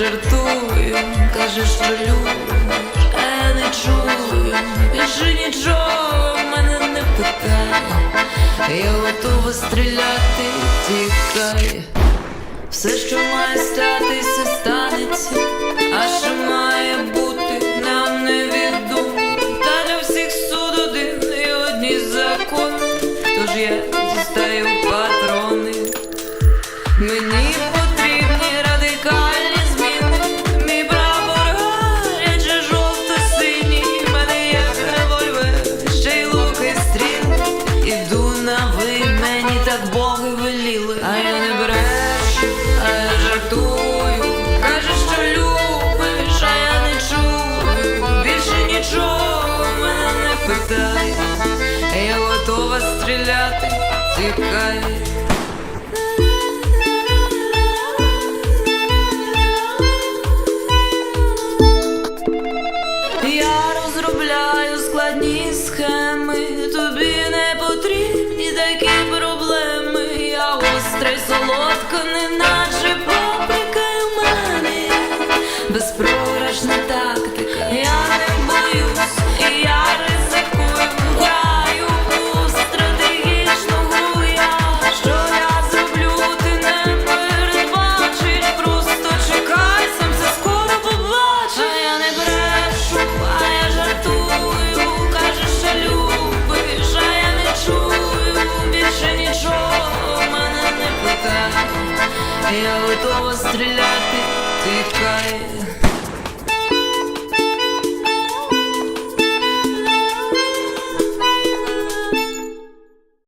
жартую, кажеш, що любиш, а я не чую, більше нічого в мене не питай. Я готова стріляти, тікай. Все, що має статися, станеться, а що має бути, нам невідомо. Та для всіх суд один і одні закони. Тож я дістаю боги. А я не брешу, а я жартую. Кажеш, що любиш, а я не чую. Більше нічого мене не питай. Я готова стріляти, розробляю складні схеми, тобі не потрібні такі остра не солодка, Я готова стріляти, тікай.